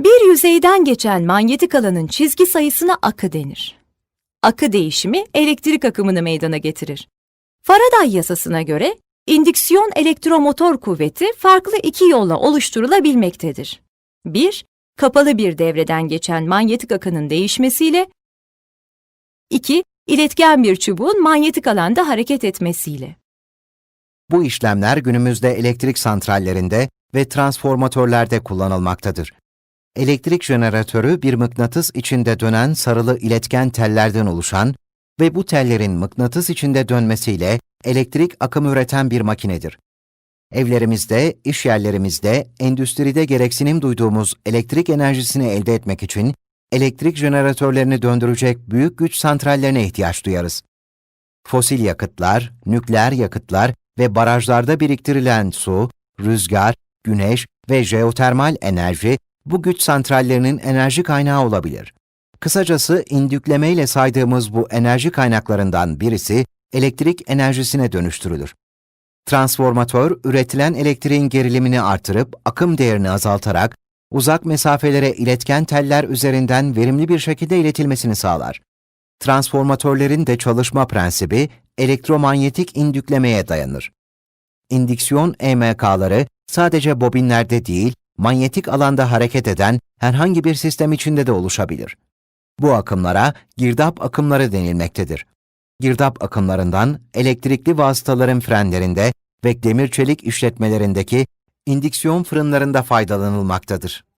Bir yüzeyden geçen manyetik alanın çizgi sayısına akı denir. Akı değişimi elektrik akımını meydana getirir. Faraday yasasına göre indüksiyon elektromotor kuvveti farklı iki yolla oluşturulabilmektedir. 1. Kapalı bir devreden geçen manyetik akının değişmesiyle 2. İletken bir çubuğun manyetik alanda hareket etmesiyle. Bu işlemler günümüzde elektrik santrallerinde ve transformatörlerde kullanılmaktadır. Elektrik jeneratörü bir mıknatıs içinde dönen sarılı iletken tellerden oluşan ve bu tellerin mıknatıs içinde dönmesiyle elektrik akımı üreten bir makinedir. Evlerimizde, iş yerlerimizde, endüstride gereksinim duyduğumuz elektrik enerjisini elde etmek için elektrik jeneratörlerini döndürecek büyük güç santrallerine ihtiyaç duyarız. Fosil yakıtlar, nükleer yakıtlar ve barajlarda biriktirilen su, rüzgar, güneş ve jeotermal enerji bu güç santrallerinin enerji kaynağı olabilir. Kısacası indükleme ile saydığımız bu enerji kaynaklarından birisi elektrik enerjisine dönüştürülür. Transformatör, üretilen elektriğin gerilimini artırıp akım değerini azaltarak uzak mesafelere iletken teller üzerinden verimli bir şekilde iletilmesini sağlar. Transformatörlerin de çalışma prensibi elektromanyetik indüklemeye dayanır. İndüksiyon EMK'ları sadece bobinlerde değil, manyetik alanda hareket eden herhangi bir sistem içinde de oluşabilir. Bu akımlara girdap akımları denilmektedir. Girdap akımlarından elektrikli vasıtaların frenlerinde ve demir çelik işletmelerindeki indüksiyon fırınlarında faydalanılmaktadır.